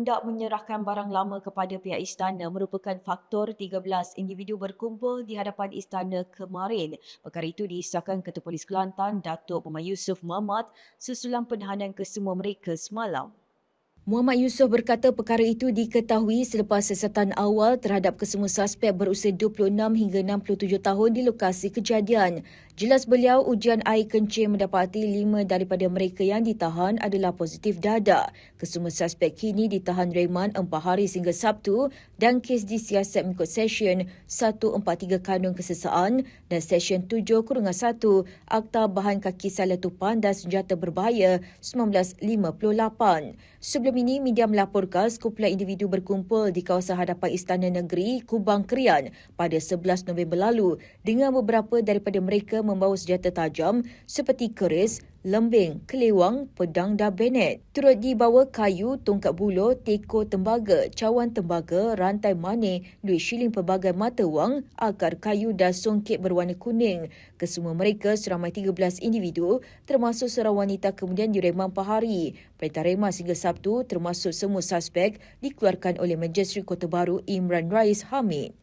hendak menyerahkan barang lama kepada pihak istana merupakan faktor 13 individu berkumpul di hadapan istana kemarin. Perkara itu disahkan Ketua Polis Kelantan Datuk Muhammad Yusof Muhammad susulan penahanan kesemua mereka semalam. Muhammad Yusof berkata perkara itu diketahui selepas siasatan awal terhadap kesemua suspek berusia 26 hingga 67 tahun di lokasi kejadian. Jelas beliau ujian air kencing mendapati lima daripada mereka yang ditahan adalah positif dadak. Kesemua suspek kini ditahan reman 4 hari sehingga Sabtu dan kes disiasat mengikut Session 143 Kanun Kesesaan dan Session 7 Kurungan 1 Akta Bahan Kaki Salatupan dan Senjata Berbahaya 1958. Sebelum ini, media melaporkan sekumpulan individu berkumpul di kawasan hadapan Istana Negeri, Kubang Krian pada 11 November lalu dengan beberapa daripada mereka membawa senjata tajam seperti keris, lembing, kelewang, pedang dan bayonet. Turut dibawa kayu, tongkat buluh, teko tembaga, cawan tembaga, rantai manis, duit shilling pelbagai mata wang, akar kayu dan songket berwarna kuning. Kesemua mereka seramai 13 individu termasuk seorang wanita kemudian diremang 4 hari. Perintah remah sehingga Sabtu termasuk semua suspek dikeluarkan oleh Magistrate Kota Baru Imran Rais Hamid.